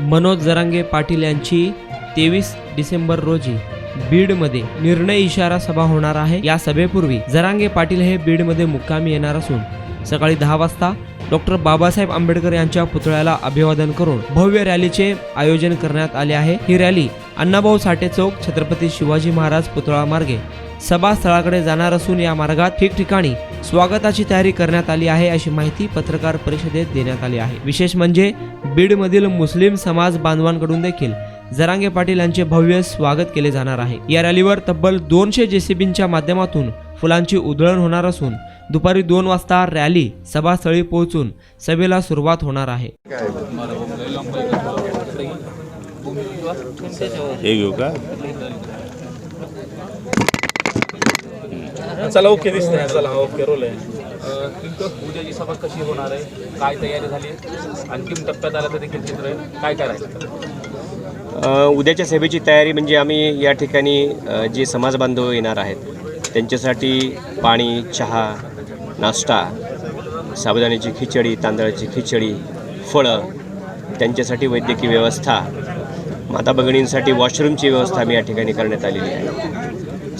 मनोज जरांगे पाटील यांची तेवीस डिसेंबर रोजी बीडमध्ये निर्णय इशारा सभा होणार आहे. या सभेपूर्वी जरांगे पाटील हे बीडमध्ये मुक्कामी येणार असून सकाळी दहा वाजता डॉक्टर बाबासाहेब आंबेडकर यांच्या पुतळ्याला अभिवादन करून भव्य रॅलीचे आयोजन करण्यात आले आहे. ही रॅली अण्णाभाऊ साठे चौक छत्रपती शिवाजी महाराज पुतळा मार्गे सभास्थळाकडे जाणार असून या मार्गात ठिकठिकाणी स्वागताची तयारी करण्यात आली आहे अशी माहिती पत्रकार परिषदेत देण्यात आली आहे. विशेष म्हणजे बीडमधील मुस्लिम समाज बांधवांकडून देखील जरांगे पाटील यांचे भव्य स्वागत केले जाणार आहे. या रॅलीवर तब्बल दोनशे जेसीबींच्या माध्यमातून फुलांची उधळण होणार असून दुपारी दोन वाजता रॅली सभास्थळी पोहोचून सभेला सुरुवात होणार आहे. हे घेऊ का? चला ओके दिसतंय. चला ओके रोल आहे. नेमकं उद्याची सभा कशी होणार आहे? काय तयारी झाली? अंतिम टप्प्यात आलं तर देखील चित्र काय करायचं? उद्याच्या सभेची तयारी म्हणजे आम्ही या ठिकाणी जे समाज बांधव येणार आहेत त्यांच्यासाठी पाणी चहा नाश्ता साबुदाण्याची खिचडी तांदळाची खिचडी फळं त्यांच्यासाठी वैद्यकीय व्यवस्था माता भगिनींसाठी वॉशरूमची व्यवस्था आम्ही या ठिकाणी करण्यात आलेली आहे.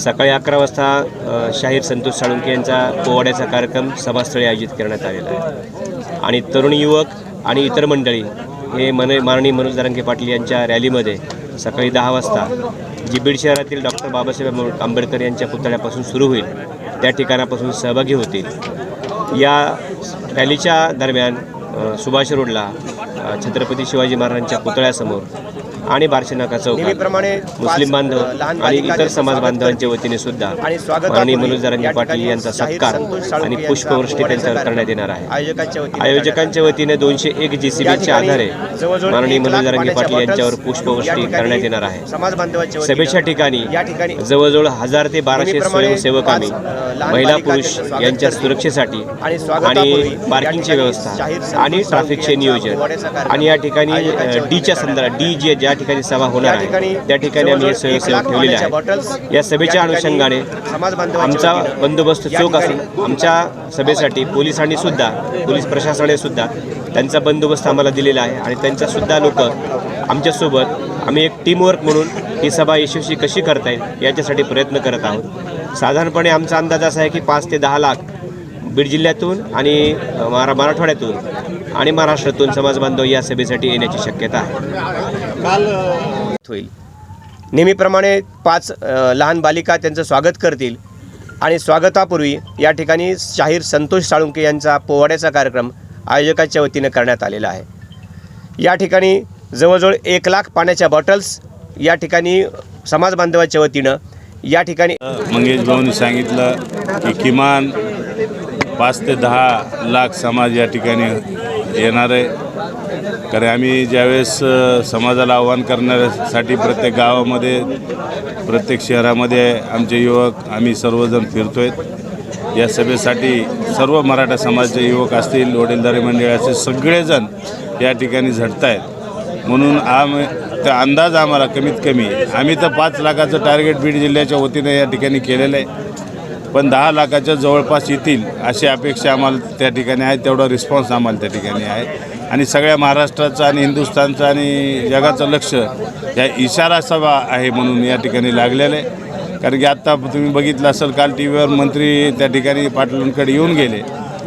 सकाळी अकरा वाजता शाहीर संतोष साळुंके यांचा पोवाड्याचा कार्यक्रम सभास्थळी आयोजित करण्यात आलेला आहे. आणि तरुण युवक आणि इतर मंडळी हे मन माननीय मनोज दारंगे पाटील यांच्या रॅलीमध्ये सकाळी दहा वाजता जी बीड शहरातील डॉक्टर बाबासाहेब आंबेडकर यांच्या पुतळ्यापासून सुरू होईल. त्या ठिकाणापासून सहभागी होतील. या रॅलीच्या दरम्यान सुभाष रोडला छत्रपती शिवाजी महाराजांच्या पुतळ्यासमोर आणि बार्शी नाका नेहमीप्रमाणे चौकात मुस्लिम बांधव आणि इतर समाज बांधवांच्या. वतीने सुद्धा. आणि मनोज दरांगे पाटील यांचा सत्कार आणि पुष्पवृष्टी त्यांच्यावर करण्यात येणार आहे. आयोजकांच्या वतीने दोनशे एक जी सी या बीच्या ठिकाणी आधारे माननीय मनोज दरांगे पाटील यांच्यावर पुष्पवृष्टी करण्यात येणार आहे. समाज बांधवांच्या वतीने सभेच्या ठिकाणी जवळजवळ हजार ते बाराशे नेहमीप्रमाणे स्वयंसेवक पाच, आम्ही अ, लहान महिला पुरुष यांच्या. सुरक्षेसाठी आणि पार्किंगची व्यवस्था आणि ट्रॅफिकचे नियोजन. आणि या ठिकाणी डीच्या संदर्भात डी जे ज्या ठिकाणी सभा होणार या आहे त्या ठिकाणी आम्ही हे स्वयंसेवक ठेवलेले बॉटल्स या सभेच्या या अनुषंगाने आमचा बंदोबस्त या चोख असून आमच्या सभेसाठी पोलिसांनी सुद्धा पोलीस प्रशासनाने सुद्धा त्यांचा बंदोबस्त आम्हाला दिलेला आहे आणि त्यांच्या सुद्धा लोक आमच्यासोबत आम्ही एक टीमवर्क म्हणून ही सभा यशस्वी कशी करता येईल याच्यासाठी प्रयत्न करत आहोत. साधारणपणे आमचा अंदाज असा आहे की पाच ते दहा लाख बीड जिल्ह्यातून आणि मरा मराठवाड्यातून आणि महाराष्ट्रातून समाज बांधव या सभेसाठी येण्याची शक्यता आहे. होईल. नेहमीप्रमाणे पाच लहान बालिका त्यांचं स्वागत करतील आणि स्वागतापूर्वी या ठिकाणी शाहीर संतोष साळुंके यांचा पोवाड्याचा कार्यक्रम आयोजकांच्या वतीनं करण्यात आलेला आहे. या ठिकाणी जवळजवळ एक लाख पाण्याच्या बॉटल्स या ठिकाणी समाज बांधवाच्या वतीनं या ठिकाणी मंगेश भाऊनी सांगितलं की किमान पाच ते दहा लाख समाज या ठिकाणी येणार आहे. कारण आम्ही ज्यावेळेस समाजाला आव्हान करण्यासाठी प्रत्येक गावामध्ये प्रत्येक शहरामध्ये आमचे युवक आम्ही सर्वजण फिरतोय. या सभेसाठी सर्व मराठा समाजाचे युवक असतील वडीलधारी मंडळाचे सगळेजण या ठिकाणी झटत आहेत म्हणून आम तर अंदाज आम्हाला कमीत कमी आम्ही तर पाच लाखाचं टार्गेट बीड जिल्ह्याच्या वतीने या ठिकाणी केलेलं आहे. पण दहा लाखाच्या जवळपास येतील अशी अपेक्षा आम्हाला त्या ठिकाणी आहे तेवढा रिस्पॉन्स आम्हाला त्या ठिकाणी आहे. आणि सगळ्या महाराष्ट्राचं आणि हिंदुस्थानचं आणि जगाचं लक्ष या इशारा सभा आहे म्हणून या ठिकाणी लागलेलं आहे. कारण की आत्ता तुम्ही बघितलं असेल काल टी व्हीवर मंत्री त्या ठिकाणी पाटलांकडे येऊन गेले.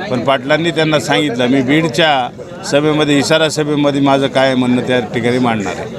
पण पाटलांनी त्यांना सांगितलं मी बीडच्या सभेमध्ये इशारा सभेमध्ये माझं काय म्हणणं त्या ठिकाणी मांडणार आहे.